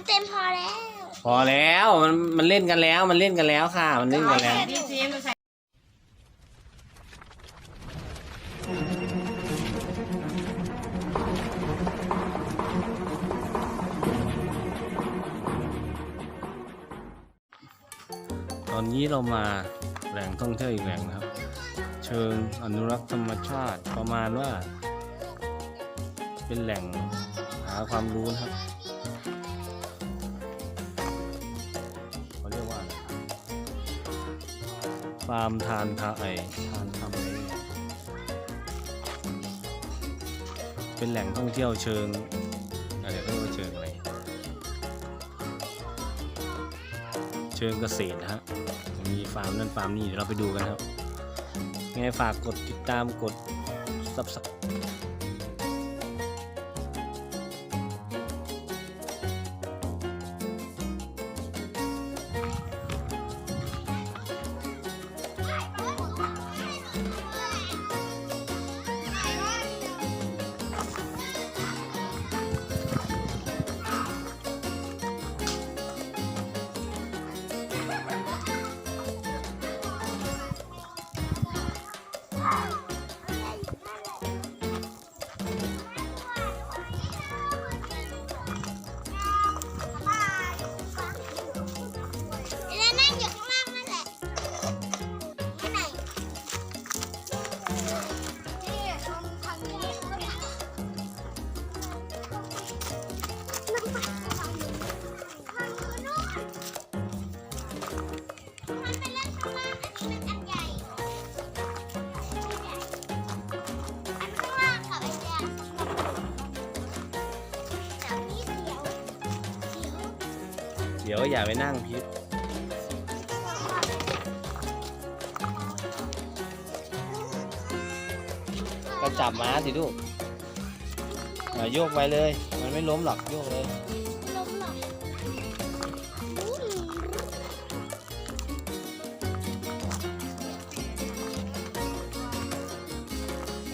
ันเต็มพอแล้วพอแล้วมันมันเล่นกันแล้ว มันเล่นกันแล้วค่ะ มันเล่นกันแล้วดีซีมันใส่ตอนนี้เรามาแหล่งท่องเที่ยวอีกแหล่งนะครับ เชิงอนุรักษ์ธรรมชาติประมาณว่า เป็นแหล่งหาความรู้นะครับ ฟาร์มทานทาไอทานทำอะไรเป็นแหล่งท่องเที่ยวเชิงอะไรเขาเรียกว่าเชิงอะไร เชิงเกษตรนะฮะมีฟาร์มนั่นฟาร์มนี่เดี๋ยวเราไปดูกันครับ ไงฝากกดติดตามกดซับสไดี๋ยวอย่าไปนั่งพิษก็จับม้าสิลูกอะโยกไปเลย มันไม่ล้มหรอกโยกเลยล้มหรอกอืม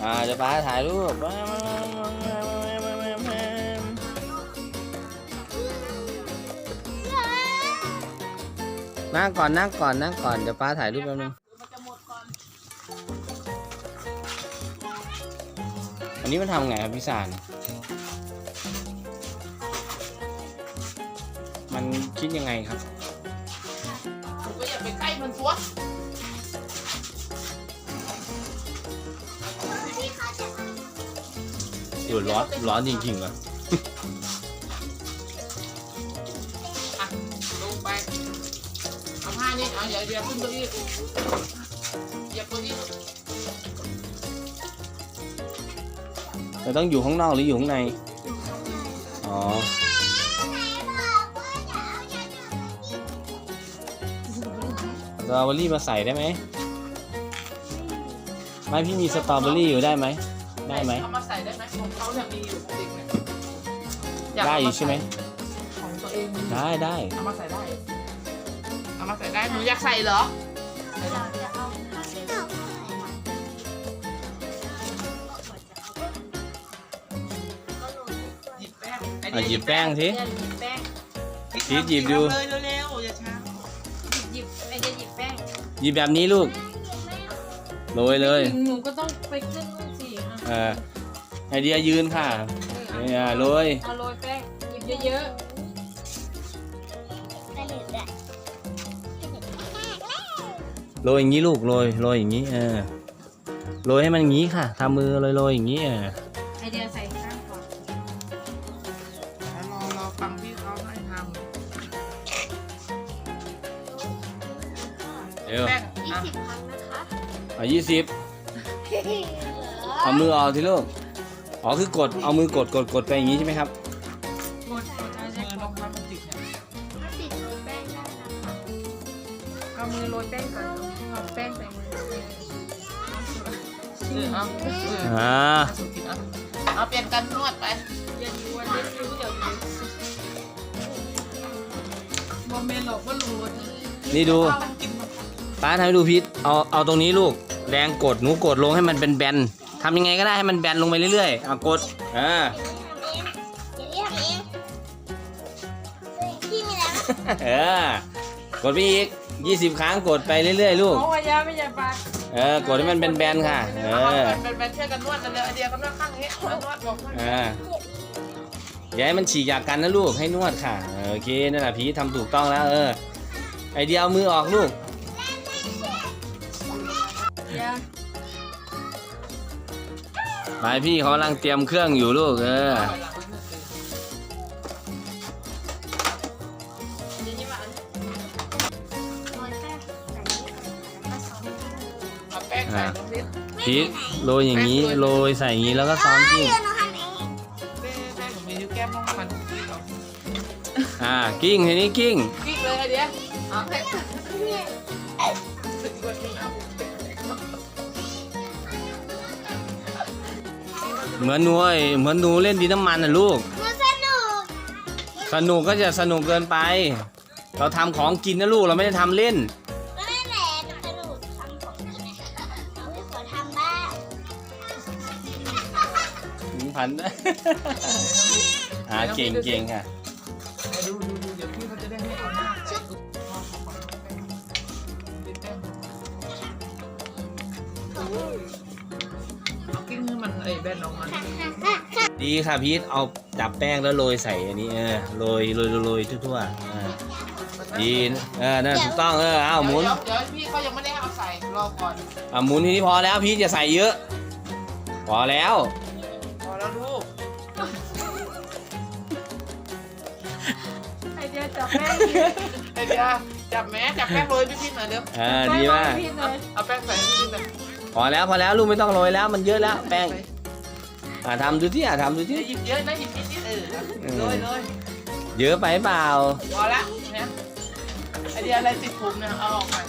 อ่าเดี๋ยวป้าถ่ายรูป นั่งก่อนนั่งก่อนนั่งก่อนเดี๋ยวป้าถ่ายรูปแป๊บนึงมันจะหมดก่อนอันนี้มันทำไงครับพี่สารมันคิดยังไงครับผมก็อย่าไปใกล้มันฟัวอยู่ร้อนร้อนจริงๆเหรออะลงไป เอาผ้านี่เอาอย่าอย่าขึ้นตัวอี้อย่าตัวอี้เราต้องอยู่ข้างนอกหรืออยู่ข้างใน อ๋อ สตรอเบอรี่มาใส่ได้ไหม ไม่พี่มีสตรอเบอรี่อยู่ได้ไหม ได้ไหม เอามาใส่ได้ไหมของเขาเนี่ยมีอยู่ของเด็กเนี่ยได้อยู่ใช่ไหม ของตัวเองมีได้ได้เอามาใส่ได้เอา มาใส่ได้หนูอยากใส่เหรอใส่ได้หยิบแป้งไออะเดียหยิบแป้งสิหยิบแป้งพีทหยิบดูเลยเร็วๆอย่าช้าหยิบไอเดียหยิบแป้งหยิบแบบนี้ลูกโรยเลยหนูก็ต้องไปขึ้นนู่นสิอะเออไอเดียยืนค่ะเนี่ยโรยเอาโรยแป้งหยิบเยอะ โรยอย่างนี้ลูกโรยโรยอย่างนี้เออโรยให้มันอย่างนี้ค่ะทำมือโรยโรยอย่างนี้เออๆไอเดียใส่ข้างก่อนแล้วรอรอฟังพี่เขาให้ทเดี๋ยวำแป้งยี่อะสิบครั้งนะคะเอายี่สิบเอามือออกทีลูกอ๋อคือกดเอามือกดกดกดไปอย่างนี้ใช่ไหมครับกดกดเอามืใช้อกลดงพลาสติกเนี่ยถ้าติดโรยแป้งได้นะคะเอามือโรยแป้งก่อนเอา แป้งใส่มือเออเอาเอออ่าเอาสูตรผิดเอาเอาเปลี่ยนกันนวดไปเย็นรู้วันเย็นรู้เดี๋ยวรู้โมเมนต์หรอกว่ารู้นี่ดูเอามันกินมันป้าทำให้ดูพิษเอาเอาตรงนี้ลูกแรงกดหนูกดลงให้มันเป็นแบนทำยังไงก็ได้ให้มันแบนลงไปเรื่อยๆเอากดอ่าเดี๋ยวนี้ทำเองเดี๋ยวนี้ทำเองเออกดไปอีก ยี่สิบครั้งกดไปเรื่อยๆลูก โอ้ยยาไม่อย่าปากเออกดให้มันเป็นแบนๆค่ะ เอเอาอเป็นเป็นช่วยกันนวดกันเลยไอเดียก็นวดข้างนี้นวดนวดบอกนวดเอออย่าให้มันฉีกจากกันนะลูกให้นวดค่ะเออโอเคนั่นแหละพีทำถูกต้องแล้ว เออ ไอเดียเอามือออกลูก ยาไปพี่เขากำลังเตรียมเครื่องอยู่ลูก เออ อาแป้งใส่ลงนิดพีทโรยอย่างนี้โรยใส่อย่างนี้แล้วก็ซ้อมกิ้งเดี๋ยวหนูทำเองแป้งแป้งผมมีนิ้วแก้มน้องมันกิ้งเอาอ่ากิ้งทีนี้กิ้งกิ้งเลยไอเดียเอาให้เหมือนหนูไอ้เหมือนหนูเล่นดินน้ำมันน่ะลูกหนูสนุก สนุกก็จะสนุกเกินไป เราทำของกินนะลูกเราไม่ได้ทำเล่น ถึงพันอ่าเก่งเก่งค่ะดูดูดูเดี๋ยวพี่เขาจะได้ไม่เอาหน้าชุบเอากิ้งให้มันไอ้แบนออกมาดีค่ะพีทเอาจับแป้งแล้วโรยใส่อันนี้เออโรยโรยโรยทั่วๆอ่าดีเออนั่นถูกต้องเออเอาหมุนเดี๋ยวเดี๋ยวพี่เขายังไม่ได้เอาใส่รอก่อนอ่าหมุนทีนี้พอแล้วพีทจะใส่เยอะ พอแล้ว จับแป้งอีกไอเดียจับแม่จับแป้งโรยพี่พี่หน่อยเดี๋ยวเออดีมากพี่เลยเอาแป้งใส่ให้พี่หน่อยพอแล้วพอแล้วลูกไม่ต้องโรยแล้วมันเยอะแล้วแป้งอ่าทำดูที่อะทำดูที่หยิบเยอะนะหยิบนิดนิดเออโรยเลยเยอะไปเปล่าพอละเนี่ยไอเดียอะไรติดผมเนี่ยเอาออกมา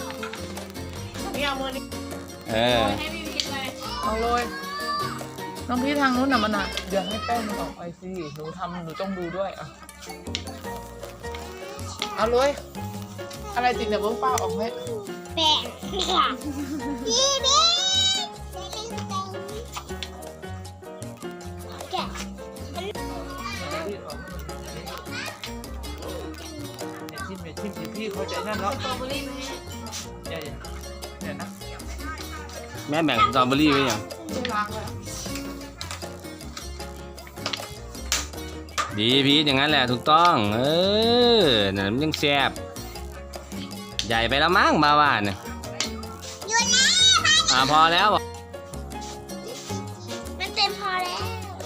นี่เอามือนี่เออให้พี่พีทเลยเอาโรยน้องพี่ทางนู้นน่ะมันอะเดี๋ยวให้แป้งมันออกไปสิหนูทำหนูต้องดูด้วยอะ เอาเลย อะไรติดเนี่ยเบิ้งป้าออกไหมแป้งค่ะพี่พี่แกะชิมเดี๋ยวชิมเดี๋ยวพี่เขาใจนั่นแล้วสตรอเบอรี่ไหมเดี๋ยวเดี๋ยวนะแม่แบ่งสตรอเบอรี่ไว้ยังไม่ล้างเลย ดีพีทอย่างนั้นแหละถูกต้อง เออนั่นมันยังแซ่บใหญ่ไปแล้วมั้งบาว่าเนี่ยอยู่แล้วอ่าพอแล้วบอกมันเต็มพอแล้ว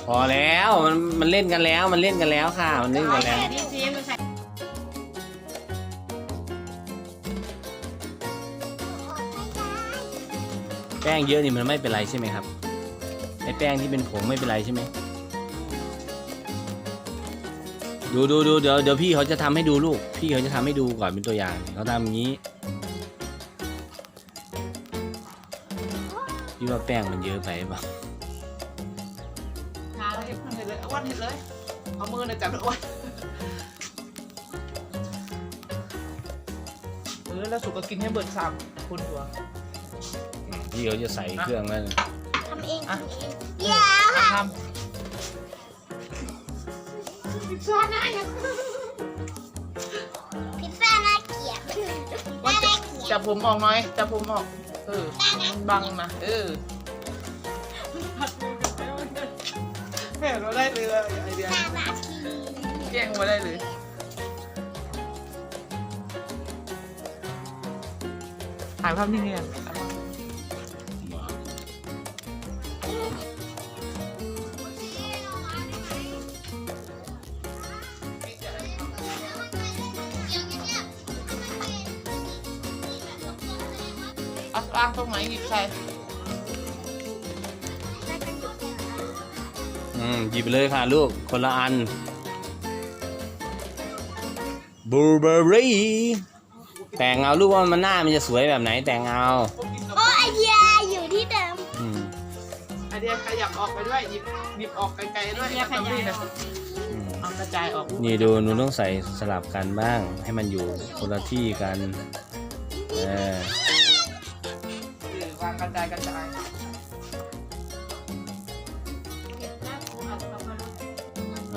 พอแล้วมันมันเล่นกันแล้วมันเล่นกันแล้วค่ะ มันเล่นกันแล้วพี่พีทมาใส่แป้งเยอะนี่มันไม่เป็นไรใช่ไหมครับไอ้แป้งที่เป็นผงไม่เป็นไรใช่ไหม ดูดูดูเดี๋ยวเดี๋ยวพี่เขาจะทำให้ดูลูก พี่เขาจะทำให้ดูก่อนเป็นตัวอย่างเขาทำอย่างนี้พี่ว่าแป้งมันเยอะไปเปล่าทาเลยเห็นเลยอ้วนเห็นเลยเอามือเนี่ยจับเลยอ้วนเออแล้วสุกก็กินให้เบิดสามคุณตัวพี่เขาจะใส่เครื่องแล้วทำเองอะทำเองเดี๋ยวมาท พิซซ่าน่าพิซซ่าน่าเกลียดำน่าว่าได้จะเกลียดจับผมออกหน่อยจับผมออก เออมันบังนะเออแม่เราได้เลยไอเดียน่ารักทีแกล้งมาได้เลยถ่ายภาพนิ่งเนี่ยาล้างตรงไหนหยิบใส่อืมหยิบไปเลยค่ะลูก คนละอันบลูเบอร์รี่แต่งเอาลูกว่ามันหน้ามันจะสวยแบบไหนแต่งเอาโอ้ไอเดียอยู่ที่เดิมอืมไอเดียขยับออกไปด้วยหยิบหยิบออกไกลๆด้วยเดียขยายออกอืมเอากระจายออกนี่ดูหนูต้องใส่สลับกันบ้าง ให้มันอยู่คนละที่กันเออหรือ วางกระจายกระจาย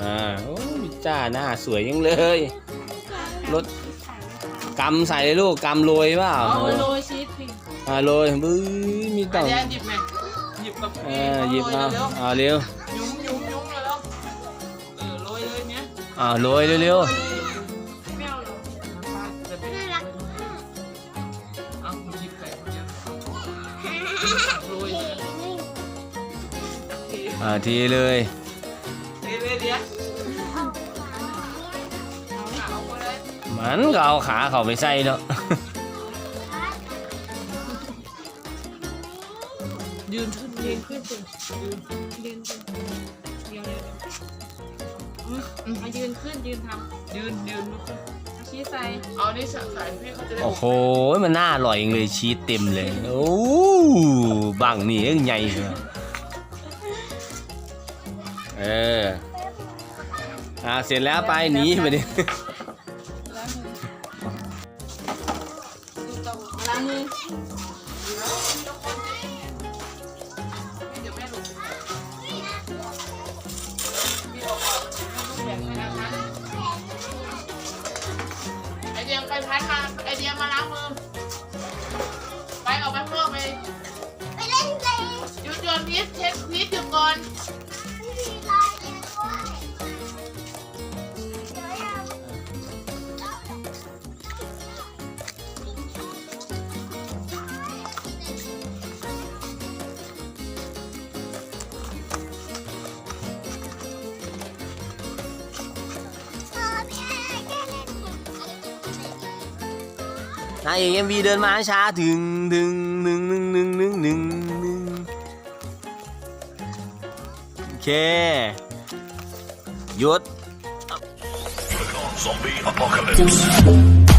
อ่าโอ้ยจ้าหน้าสวยยังเลยรถกำใส่เลยลูกกำโรยเปล่าเอาโรยชีสสิอ่าโรยบื้อมีอัต่นองเนี้ยหยิบไหมหยิบกับเอพี่อหยิบโรเอาเร็วอ่าเร็วๆยุ้มยุ้มยุ้มเลยแล้วเออโรยเลยเนี้ยอ่าโรยเร็วไอ่าทีเลยเดี๋ยวเดี๋ยวเดี๋ยวเอาไปเลยมันก็เอาขาเขาไปใส่เนาะยืนขึ้นยืนขึ้นสิยืนยืนขึ้นเดี๋ยวเดี๋ยวเดี๋ยวอืมเอายืนขึ้นยืนทยืนยืนลุกขึ้นำเอาชีสใส่เอานี่ใส่พี่เขาจะได้โอ้โหมันน่าอร่อยจริงเลยชีสเต็มเลยโอ้บังนี่ยังใหญ่เลยเอออ่าเสร็จแล้วไปหนีไปดิล้างมือไอเดียไปพัดมาไอเดียมาล้างมือ ไปออกไปข้างนอกไปไปเล่นเลยหยุดหยุดพีทเช็คพีทหยุดก่อน นายเอกเอ็มวีเดินมาช้าถึงถึงหนึ่งหนึ่งหนึ่งหนึ่งหนึ่งหนึ่งโอเคหยุด Zombie apocalypse.